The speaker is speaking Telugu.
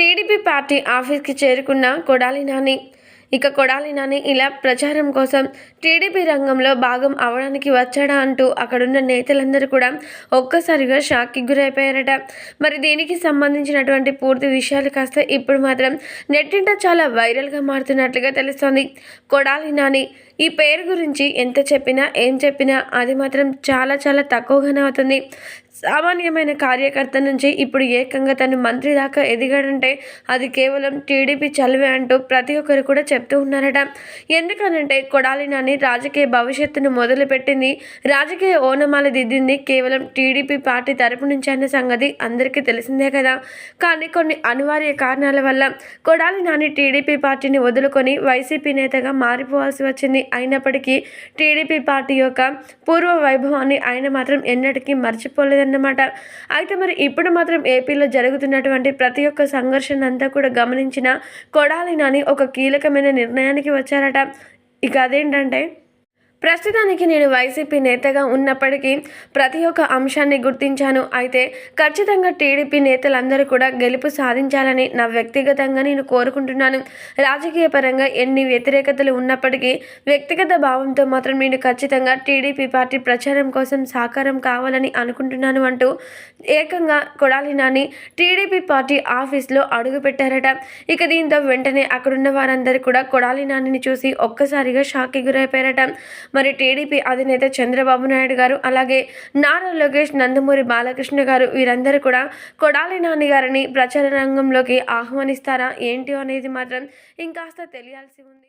టీడీపీ పార్టీ ఆఫీస్కి చేరుకున్న కొడాలి నాని. ఇక కొడాలి నాని ఇలా ప్రచారం కోసం టీడీపీ రంగంలో భాగం అవడానికి వచ్చాడా అంటూ అక్కడున్న నేతలందరూ కూడా ఒక్కసారిగా షాక్కి గురైపోయారట. మరి దీనికి సంబంధించినటువంటి పూర్తి విషయాలు కాస్త ఇప్పుడు మాత్రం నెట్టింట చాలా వైరల్గా మారుతున్నట్లుగా తెలుస్తోంది. కొడాలి నాని ఈ పేరు గురించి ఎంత చెప్పినా ఏం చెప్పినా అది మాత్రం చాలా చాలా తక్కువగానే అవుతుంది. సామాన్యమైన కార్యకర్త నుంచి ఇప్పుడు ఏకంగా తను మంత్రి దాకా ఎదిగాడంటే అది కేవలం టీడీపీ చలివే అంటూ ప్రతి ఒక్కరు కూడా చెప్తూ ఉన్నారట. ఎందుకనంటే కొడాలి నాని రాజకీయ భవిష్యత్తును మొదలుపెట్టింది రాజకీయ ఓనమాలు దిద్దింది కేవలం టీడీపీ పార్టీ తరపు నుంచి అన్న సంగతి అందరికీ తెలిసిందే కదా. కానీ కొన్ని అనివార్య కారణాల వల్ల కొడాలి నాని టీడీపీ పార్టీని వదులుకొని వైసీపీ నేతగా మారిపోవాల్సి వచ్చింది. అయినప్పటికీ టీడీపీ పార్టీ యొక్క పూర్వ వైభవాన్ని ఆయన మాత్రం ఎన్నటికీ మర్చిపోలేదన్నమాట. అయితే మరి ఇప్పుడు మాత్రం ఏపీలో జరుగుతున్నటువంటి ప్రతి ఒక్క సంఘర్షణ అంతా కూడా గమనించిన కొడాలి నాని ఒక కీలకమైన నిర్ణయానికి వచ్చారట. ఇక అదేంటంటే ప్రస్తుతానికి నేను వైసీపీ నేతగా ఉన్నప్పటికీ ప్రతి ఒక్క అంశాన్ని గుర్తించాను. అయితే ఖచ్చితంగా టీడీపీ నేతలందరూ కూడా గెలుపు సాధించాలని నా వ్యక్తిగతంగా నేను కోరుకుంటున్నాను. రాజకీయ పరంగా ఎన్ని వ్యతిరేకతలు ఉన్నప్పటికీ వ్యక్తిగత భావంతో మాత్రం నేను ఖచ్చితంగా టీడీపీ పార్టీ ప్రచారం కోసం సాకారం కావాలని అనుకుంటున్నాను అంటూ ఏకంగా కొడాలి నాని టీడీపీ పార్టీ ఆఫీస్లో అడుగుపెట్టారట. ఇక దీంతో వెంటనే అక్కడున్న వారందరూ కూడా కొడాలి నానిని చూసి ఒక్కసారిగా షాక్కి గురైపోయారట. మరి టీడీపీ అధినేత చంద్రబాబు నాయుడు గారు అలాగే నారా లోకేష్ నందమూరి బాలకృష్ణ గారు వీరందరూ కూడా కొడాలి నాని గారిని ప్రచార రంగంలోకి ఆహ్వానిస్తారా? ఏంటి అనేది మాత్రం ఇంకాస్త తెలియాల్సి ఉంది.